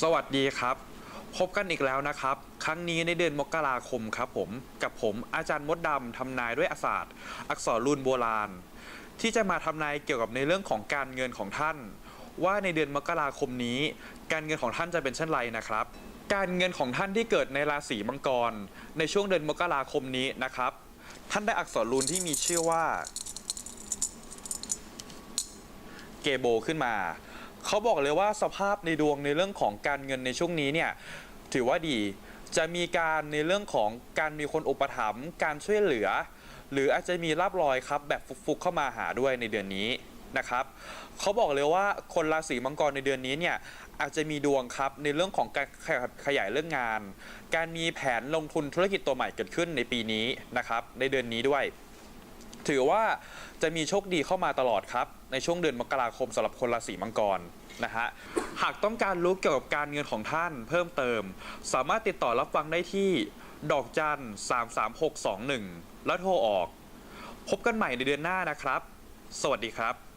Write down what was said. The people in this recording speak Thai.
สวัสดีครับ พบกันอีกแล้วนะครับ ครั้งนี้ในเดือนมกราคมครับผม กับผมอาจารย์มดดำทำนายด้วยอาศาสตร์ อักษรรูนโบราณ ที่จะมาทำนายเกี่ยวกับในเรื่องของการเงินของท่าน ว่าในเดือนมกราคมนี้ การเงินของท่านจะเป็นเช่นไรนะครับ การเงินของท่านที่เกิดในราศีมังกร ในช่วงเดือนมกราคมนี้นะครับ ท่านได้อักษรรูนที่มีชื่อว่า เกโบขึ้นมา เขาบอกเลยว่าสภาพในดวงในเรื่องของการเงินในช่วงนี้เนี่ยถือว่าดีจะมีการในเรื่องของการมีคนอุปถัมภ์การช่วยเหลือ หรืออาจจะมีรับรอยครับแบบฟุกๆเข้ามาหาด้วยในเดือนนี้นะครับเขาบอกเลยว่าคนราศีมังกรในเดือนนี้เนี่ยอาจจะมีดวงครับในเรื่องของการขยายเรื่องงาน การมีแผนลงทุนธุรกิจตัวใหม่เกิดขึ้นในปีนี้นะครับในเดือนนี้ด้วย ถือว่าจะมีโชคดีเข้ามาตลอดครับ ในช่วงเดือนมกราคมสำหรับคนราศีมังกรนะฮะหากต้องการรู้เกี่ยวกับการเงินของท่านเพิ่มเติม สามารถติดต่อรับฟังได้ที่ดอกจัน 33621 แล้วโทรออก พบกันใหม่ในเดือนหน้านะครับ สวัสดีครับ